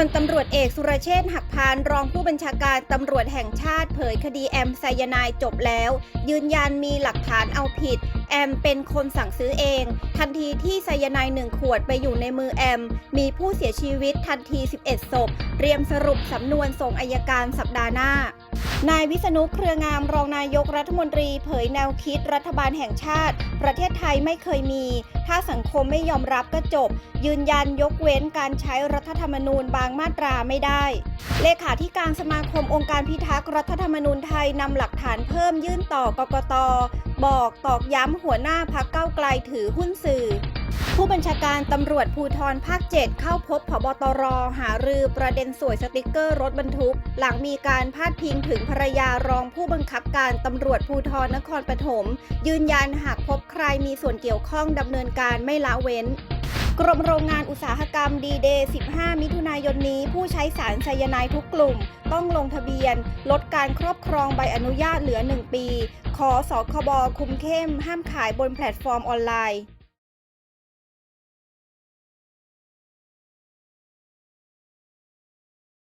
พลตำรวจเอกสุรเชษฐ์หักพานรองผู้บัญชาการตำรวจแห่งชาติเผยคดีแอมไซยานายจบแล้ว ยืนยันมีหลักฐานเอาผิด แอมเป็นคนสั่งซื้อเอง ทันทีที่ไซยานายหนึ่งขวดไปอยู่ในมือแอม มีผู้เสียชีวิตทันที 11 ศพ เตรียมสรุปสำนวนส่งอายการสัปดาห์หน้า นายวิษณุเครืองามรองนายกรัฐมนตรี เผยแนวคิดรัฐบาลแห่งชาติ ประเทศไทยไม่เคยมี ถ้าสังคมไม่ยอมรับก็จบ ยืนยันยกเว้นการใช้รัฐธรรมนูญบางมาตราไม่ได้ เลขาธิการสมาคมองค์การพิทักษ์รัฐธรรมนูญไทยนำหลักฐานเพิ่มยื่นต่อกกตบอกตอกย้ำหัวหน้าพักเก้าไกลถือหุ้นสื่อ ผู้บัญชาการตำรวจภูธรภาค 7 เข้าพบผบตร หารือประเด็นสวยสติกเกอร์รถบรรทุก หลังมีการพาดพิงถึงภรรยารองผู้บังคับการตำรวจภูธรนครปฐมยืนยันหากพบใครมีส่วนเกี่ยวข้องดำเนินการไม่ละเว้นกรมโรงงานอุตสาหกรรมดีเดย์15 มิถุนายนนี้ ผู้ใช้สารไซยาไนด์ทุกกลุ่ม ต้องลงทะเบียน ลดการครอบครองใบอนุญาตเหลือ 1 ปี ขอสคบคุมเข้มห้ามขายบนแพลตฟอร์มออนไลน์